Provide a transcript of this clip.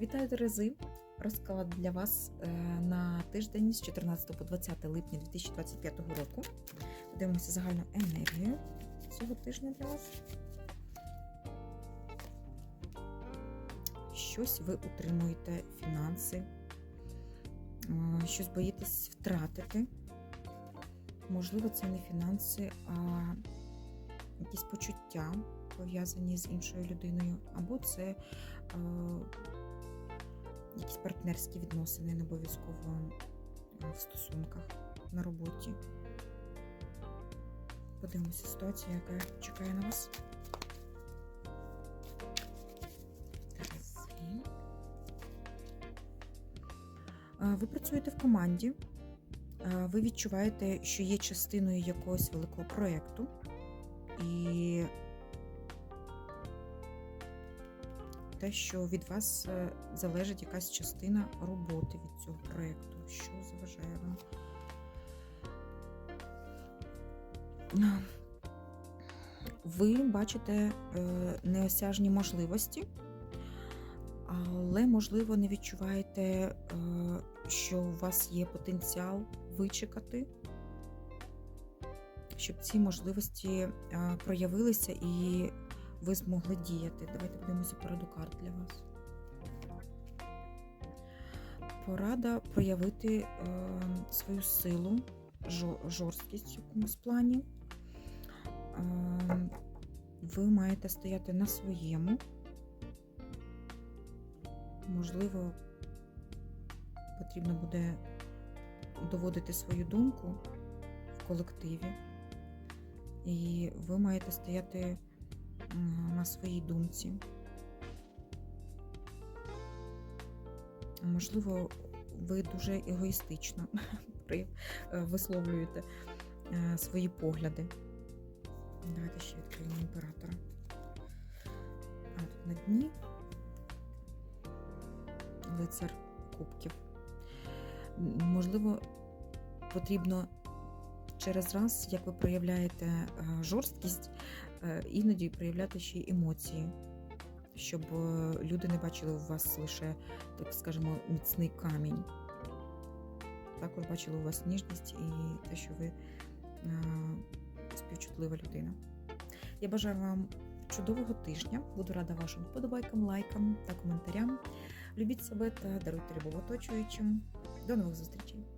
Вітаю, Терези! Розклад для вас е, на тиждень з 14 по 20 липня 2025 року. Подивимося загальну енергію цього тижня для вас. Щось ви утримуєте, фінанси, е, щось боїтесь втратити. Можливо, це не фінанси, а якісь почуття пов'язані з іншою людиною, або це е, якісь партнерські відносини, не обов'язково в стосунках на роботі. Подивимося ситуацію, яка чекає на вас. Ви працюєте в команді, ви відчуваєте, що є частиною якогось великого проєкту, і те, що від вас е, залежить якась частина роботи від цього проєкту, що заважає вам. Ви бачите е, неосяжні можливості, але, можливо, не відчуваєте, е, що у вас є потенціал вичекати, щоб ці можливості проявилися і ви змогли діяти. Давайте подивимося пораду карт для вас. Порада проявити е, свою силу, жорсткість в якомусь плані. Е, ви маєте стояти на своєму. Можливо, потрібно буде доводити свою думку в колективі, і ви маєте стояти на своїй думці. Можливо, ви дуже егоїстично е, висловлюєте е, свої погляди. Давайте ще відкриємо імператора. А тут на дні лицар кубків. Можливо, потрібно через раз, як ви проявляєте е, жорсткість, е, іноді проявляти ще й емоції, щоб е, люди не бачили у вас лише, так скажемо, міцний камінь. Також бачили у вас ніжність і те, що ви співчутлива людина. Я бажаю вам чудового тижня. Буду рада вашим вподобайкам, лайкам та коментарям. Любіть себе та даруйте любов оточуючим. До нових зустрічей!